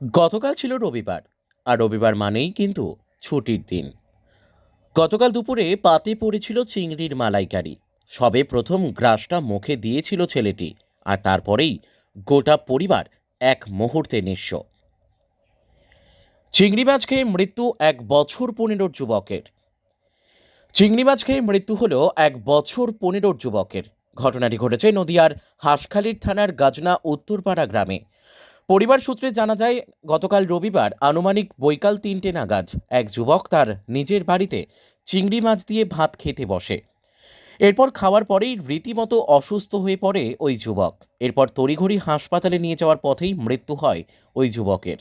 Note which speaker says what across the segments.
Speaker 1: গতকাল ছিল রবিবার, আর রবিবার মানেই কিন্তু ছুটির দিন। গতকাল দুপুরে পাতে পড়েছিল চিংড়ির মালাইকারি। সবে প্রথম গ্রাসটা মুখে দিয়েছিল ছেলেটি, আর তারপরেই গোটা পরিবার এক মুহূর্তে নিঃস্ব। চিংড়ি মাছ খেয়ে মৃত্যু এক বছর পনেরোর যুবকের। চিংড়ি মাছ খেয়ে মৃত্যু হল এক বছর পনেরোর যুবকের। ঘটনাটি ঘটেছে নদিয়ার হাঁসখালির থানার গাজনা উত্তরপাড়া গ্রামে। পরিবার সূত্রে জানা যায়, গতকাল রবিবার আনুমানিক বৈকাল তিনটে নাগাদ এক যুবক তার নিজের বাড়িতে চিংড়ি মাছ দিয়ে ভাত খেতে বসে। এরপর খাওয়ার পরেই রীতিমতো অসুস্থ হয়ে পড়ে ওই যুবক। এরপর তড়িঘড়ি হাসপাতালে নিয়ে যাওয়ার পথেই মৃত্যু হয় ওই যুবকের।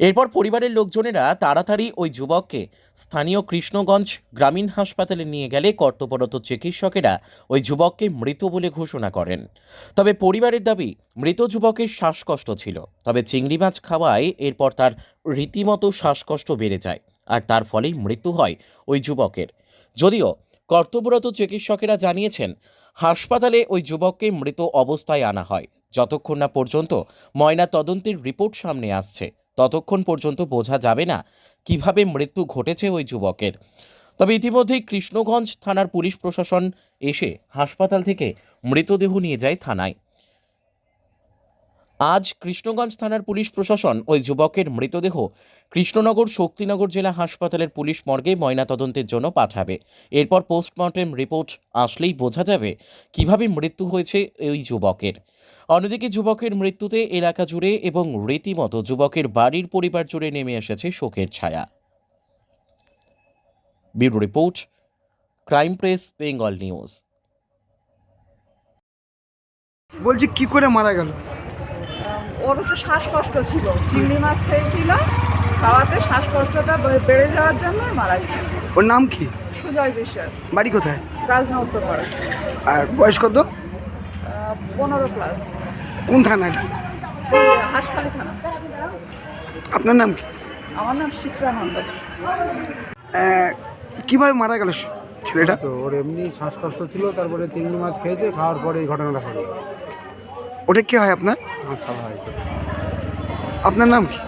Speaker 1: এরপর পরিবারের লোকজনেরা তাড়াতাড়ি ওই যুবককে স্থানীয় কৃষ্ণগঞ্জ গ্রামীণ হাসপাতালে নিয়ে গেলে কর্তব্যরত চিকিৎসকেরা ওই যুবককে মৃত বলে ঘোষণা করেন। তবে পরিবারের দাবি, মৃত যুবকের শ্বাসকষ্ট ছিল। তবে চিংড়ি মাছ খাওয়ায় এরপর তার রীতিমতো শ্বাসকষ্ট বেড়ে যায় আর তার ফলেই মৃত্যু হয় ওই যুবকের। যদিও কর্তব্যরত চিকিৎসকেরা জানিয়েছেন, হাসপাতালে ওই যুবককে মৃত অবস্থায় আনা হয়। যতক্ষণ না পর্যন্ত ময়না তদন্তের রিপোর্ট সামনে আসছে ততক্ষণ পর্যন্ত বোঝা যাবে না কীভাবে মৃত্যু ঘটেছে ওই যুবকের। তবে ইতিমধ্যেই কৃষ্ণগঞ্জ থানার পুলিশ প্রশাসন এসে হাসপাতাল থেকে মৃতদেহ নিয়ে যায় থানায়। আজ কৃষ্ণগঞ্জ থানার পুলিশ প্রশাসন ওই যুবকের মৃতদেহ কৃষ্ণনগর শক্তিনগর জেলা হাসপাতালের পুলিশ মর্গে ময়নাতদন্তের জন্য পাঠাবে। এরপর পোস্টমর্টেম রিপোর্ট আসলেই বোঝা যাবে কীভাবে মৃত্যু হয়েছে ওই যুবকের। অন্যদিকে যুবকের মৃত্যুতে এলাকা জুড়ে এবং রীতিমতো যুবকের বাড়ির পরিবার জুড়ে নেমে এসেছে শোকের ছায়া। Bureau report, crime press, Bengal news.
Speaker 2: বলছি কি করে মারা গেল?
Speaker 3: ওর হচ্ছে শ্বাসকষ্ট ছিল। চিংড়ি মাছ খেয়েছিল খাওয়াতে শ্বাসকষ্টটা বেড়ে যাওয়ার জন্য মারা গেছে
Speaker 2: ওর নাম কি?
Speaker 3: সুজয় বিশ্বাস।
Speaker 2: বাড়ি কোথায়?
Speaker 3: রাজনা উত্তরপাড়া
Speaker 2: আর বয়স কত?
Speaker 3: পনেরো প্লাস
Speaker 2: কোন থানা এটা?
Speaker 3: হাসপাতাল থানা।
Speaker 2: আপনার নাম কি?
Speaker 3: আমার নাম
Speaker 2: আহ, কীভাবে মারা গেল ছেলেটা?
Speaker 4: তো ওর এমনি শ্বাসকষ্ট ছিল তারপরে চিংড়ি মাছ খেয়েছে খাওয়ার পরে এই ঘটনাটা ঘটে
Speaker 2: ওটা কি হয় আপনার আপনার নাম কি